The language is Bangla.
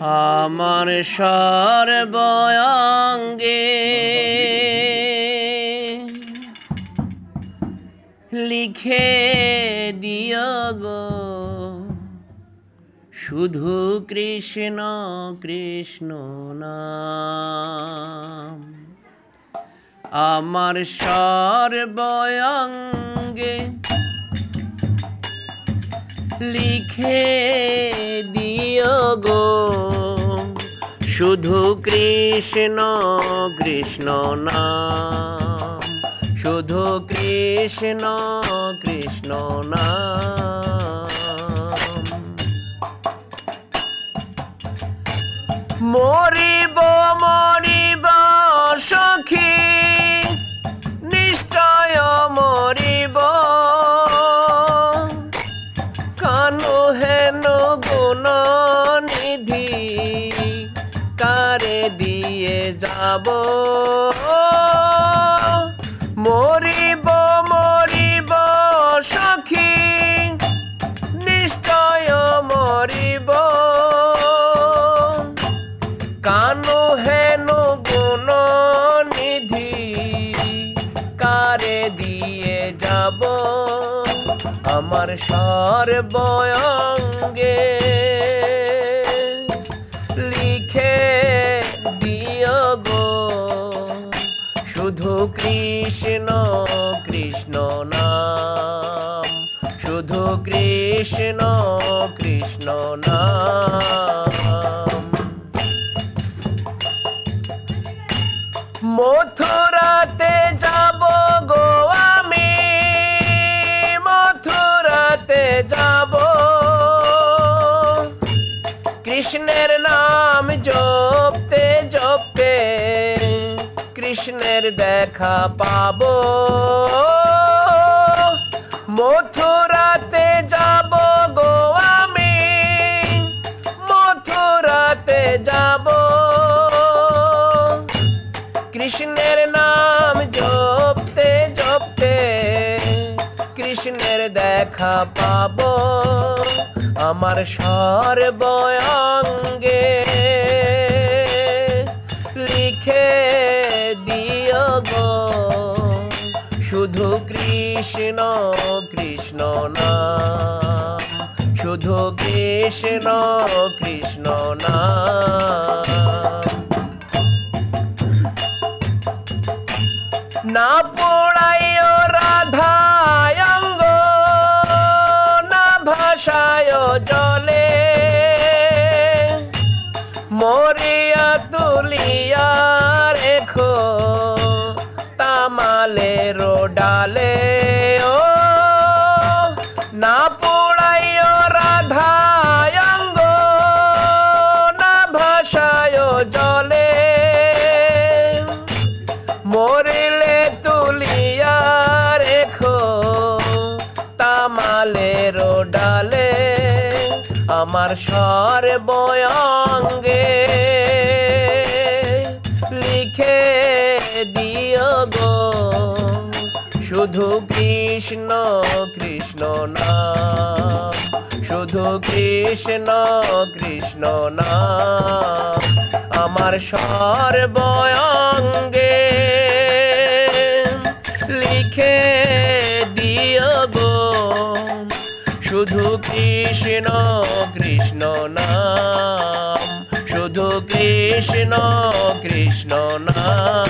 আমার সর্বঙ্গে লিখে দিও গো। শুধু কৃষ্ণ কৃষ্ণ নাম। আমার সর্বঙ্গে লিখে দিও গো। শুধু কৃষ্ণ কৃষ্ণ নাম। শুধু কৃষ্ণ কৃষ্ণ নাম। মরিব মরিব কারে দিয়ে যাব। মরিব মরিব সখী, নিশ্চয় মরিব। কানু হেন গুণ নিধি, কারে দিয়ে যাব? আমার সর্বঙ্গে শুধু কৃষ্ণ কৃষ্ণ নাম। শুধু কৃষ্ণ কৃষ্ণ নাম। মথুরাতে যাব গো আমি, মথুরাতে যাব। কৃষ্ণের নাম জপতে কৃষ্ণের দেখা পাবো। মথুরাতে যাব গো আমি। মথুরাতে যাব। কৃষ্ণের নাম জপতে জপতে কৃষ্ণের দেখা পাব। আমার সর্বঙ্গে কৃষ্ণ কৃষ্ণ নাম শুধু কৃষ্ণ কৃষ্ণ নাম না পোড়াইও রাধায়ঙ্গ না ভাষায় জলে। মরিয়া তুলিয়া রেখো তামালের আমার সর্বঙ্গে লিখে দিও গো। শুধু কৃষ্ণ কৃষ্ণ নাম শুধু কৃষ্ণ কৃষ্ণ নাম আমার সর্বঙ্গে লিখে শুধু কৃষ্ণ কৃষ্ণ নাম। শুধু কৃষ্ণ কৃষ্ণ নাম।